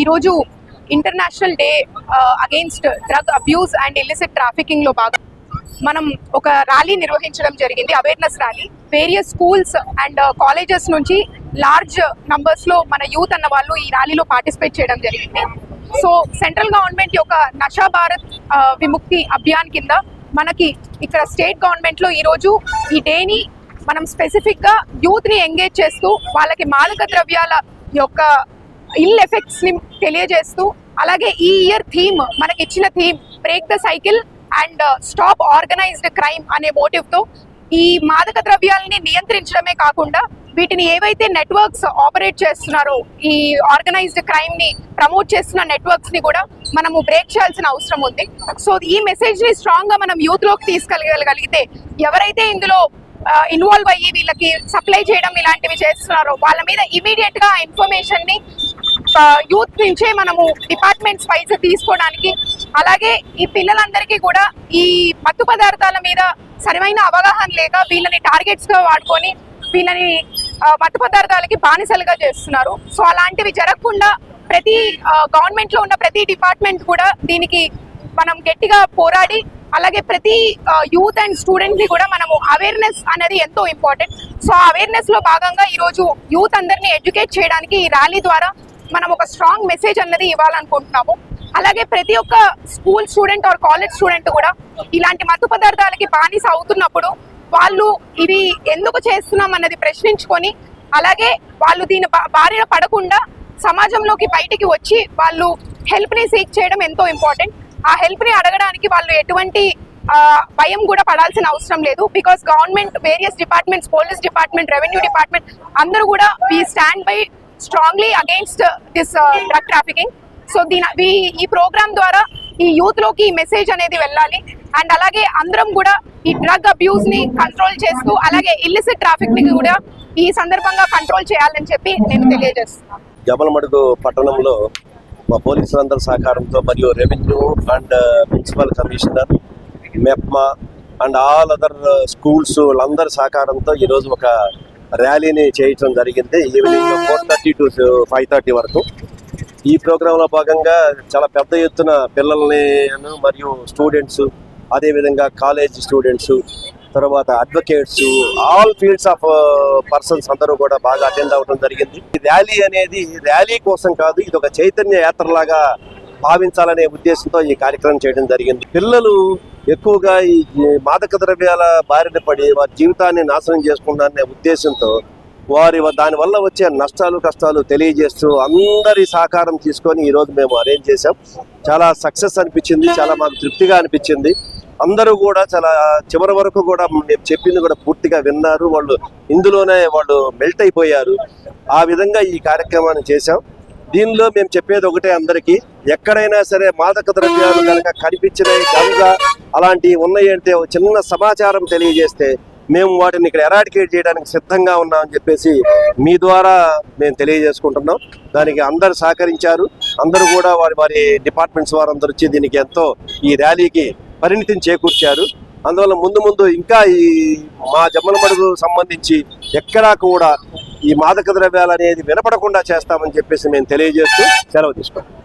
ఈరోజు international day against drug abuse and illicit ట్రాఫికింగ్లో భాగం. మనం ఒక ర్యాలీ నిర్వహించడం జరిగింది awareness rally various schools and colleges నుంచి లార్జ్ నంబర్స్లో మన యూత్ అన్న వాళ్ళు ఈ ర్యాలీలో పార్టిసిపేట్ చేయడం జరిగింది. సో సెంట్రల్ గవర్నమెంట్ యొక్క నషా భారత్ uh, విముక్తి అభియాన్ కింద మనకి ఇక్కడ స్టేట్ గవర్నమెంట్లో ఈరోజు ఈ డేని మనం స్పెసిఫిక్గా యూత్ని ఎంగేజ్ చేస్తూ వాళ్ళకి మాదక ద్రవ్యాల యొక్క ఇల్ ఎఫెక్ట్స్ని తెలియజేస్తూ అలాగే ఈ ఇయర్ థీమ్ మనకి ఇచ్చిన theme break the cycle and stop organised crime అనే మోటివ్తో ఈ మాదక ద్రవ్యాలని నియంత్రించడమే కాకుండా వీటిని ఏవైతే నెట్వర్క్స్ ఆపరేట్ చేస్తున్నారో ఈ ఆర్గనైజ్డ్ క్రైమ్ని ప్రమోట్ చేస్తున్న నెట్వర్క్స్ని కూడా మనము బ్రేక్ చేయాల్సిన అవసరం ఉంది. సో ఈ మెసేజ్ని స్ట్రాంగ్గా మనం యూత్లోకి తీసుకెళ్ళగలిగితే ఎవరైతే ఇందులో uh, ఇన్వాల్వ్ అయ్యి వీళ్ళకి సప్లై చేయడం ఇలాంటివి చేస్తున్నారో వాళ్ళ మీద ఇమీడియట్గా ఇన్ఫర్మేషన్ని యూత్ నుంచే మనము డిపార్ట్మెంట్స్ వైజ్ తీసుకోవడానికి అలాగే ఈ పిల్లలందరికీ కూడా ఈ మత్తు పదార్థాల మీద సరైన అవగాహన లేక వీళ్ళని టార్గెట్స్గా వాడుకొని వీళ్ళని మత్తు పదార్థాలకి బానిసలుగా చేస్తున్నారు. సో అలాంటివి జరగకుండా ప్రతి గవర్నమెంట్లో ఉన్న ప్రతి డిపార్ట్మెంట్ కూడా దీనికి మనం గట్టిగా పోరాడి అలాగే ప్రతి యూత్ అండ్ స్టూడెంట్ని కూడా మనము అవేర్నెస్ అనేది ఎంతో ఇంపార్టెంట్ సో అవేర్నెస్లో భాగంగా ఈరోజు యూత్ అందరినీ ఎడ్యుకేట్ చేయడానికి ఈ ర్యాలీ ద్వారా మనం ఒక స్ట్రాంగ్ మెసేజ్ అన్నది ఇవ్వాలనుకుంటున్నాము. అలాగే ప్రతి ఒక్క school student or college student కూడా ఇలాంటి మత్తు పదార్థాలకి బానిస అవుతున్నప్పుడు వాళ్ళు ఇవి ఎందుకు చేస్తున్నాం అన్నది ప్రశ్నించుకొని అలాగే వాళ్ళు దీని బారిన పడకుండా సమాజంలోకి బయటికి వచ్చి వాళ్ళు హెల్ప్ని సీక్ చేయడం ఎంతో ఇంపార్టెంట్ ఆ హెల్ప్ని అడగడానికి వాళ్ళు ఎటువంటి భయం కూడా పడాల్సిన అవసరం లేదు. Because government various departments police department revenue department అందరూ కూడా we stand by strongly against this drug trafficking so దీని ఈ- ప్రోగ్రామ్ ద్వారా ఈ యూత్లోకి ఈ మెసేజ్ అనేది వెళ్ళాలి. అండ్ అలాగే అందరం కూడా ఈ డ్రగ్ అబ్యూస్ని కంట్రోల్ చేస్తూ అలాగే ఇల్లిసిట్ ట్రాఫిక్ని కూడా ఈ సందర్భంగా కంట్రోల్ చేయాలని చెప్పి నేను తెలియజేస్తున్నాను జమలమడుగు పట్టణంలో మా పోలీసులందరి సహకారంతో మరియు revenue and uh, municipal commissioner MEPMA and all other uh, schools వాళ్ళందరి సహకారంతో ఈరోజు ఒక ర్యాలీని చేయటం జరిగింది. Evening four thirty to five thirty వరకు. ఈ ప్రోగ్రాంలో భాగంగా చాలా పెద్ద ఎత్తున పిల్లల్ని మరియు స్టూడెంట్స్ అదేవిధంగా కాలేజ్ స్టూడెంట్స్ తర్వాత advocates all fields of persons అందరూ కూడా బాగా అటెండ్ అవ్వడం జరిగింది. ఈ ర్యాలీ అనేది ర్యాలీ కోసం కాదు ఇది ఒక చైతన్య యాత్రలాగా భావించాలనే ఉద్దేశంతో ఈ కార్యక్రమం చేయడం జరిగింది. పిల్లలు ఎక్కువగా ఈ మాదక ద్రవ్యాల బారిన పడి వారి జీవితాన్ని నాశనం చేసుకుంటారనే ఉద్దేశంతో వారి దానివల్ల దాని వల్ల వచ్చే నష్టాలు కష్టాలు తెలియజేస్తూ అందరి సహకారం తీసుకొని ఈరోజు మేము అరేంజ్ చేసాం చాలా సక్సెస్ అనిపించింది చాలా మాకు తృప్తిగా అనిపించింది. అందరూ కూడా చాలా చివరి వరకు కూడా మేము చెప్పింది కూడా పూర్తిగా విన్నారు. వాళ్ళు ఇందులోనే వాళ్ళు మెల్ట్ అయిపోయారు. ఆ విధంగా ఈ కార్యక్రమాన్ని చేశాం. దీనిలో మేము చెప్పేది ఒకటే అందరికీ ఎక్కడైనా సరే మాదక ద్రవ్యాలు కనుక కనిపించినాయి గంగా అలాంటివి ఉన్నాయి అంటే ఒక చిన్న సమాచారం తెలియజేస్తే మేము వాటిని ఇక్కడ ఎరాడికేట్ చేయడానికి సిద్ధంగా ఉన్నామని చెప్పేసి మీ ద్వారా మేము తెలియజేసుకుంటున్నాం. దానికి అందరు సహకరించారు. అందరూ కూడా వారి వారి డిపార్ట్మెంట్స్ వారందరూ వచ్చి దీనికి ఎంతో ఈ ర్యాలీకి పరిణితిని చేకూర్చారు. అందువల్ల ముందు ముందు ఇంకా ఈ మా జమ్మలమడుగు సంబంధించి ఎక్కడా కూడా ఈ మాదక ద్రవ్యాలు అనేది వినపడకుండా చేస్తామని చెప్పేసి మేము తెలియజేస్తూ సెలవు తీసుకుంటాం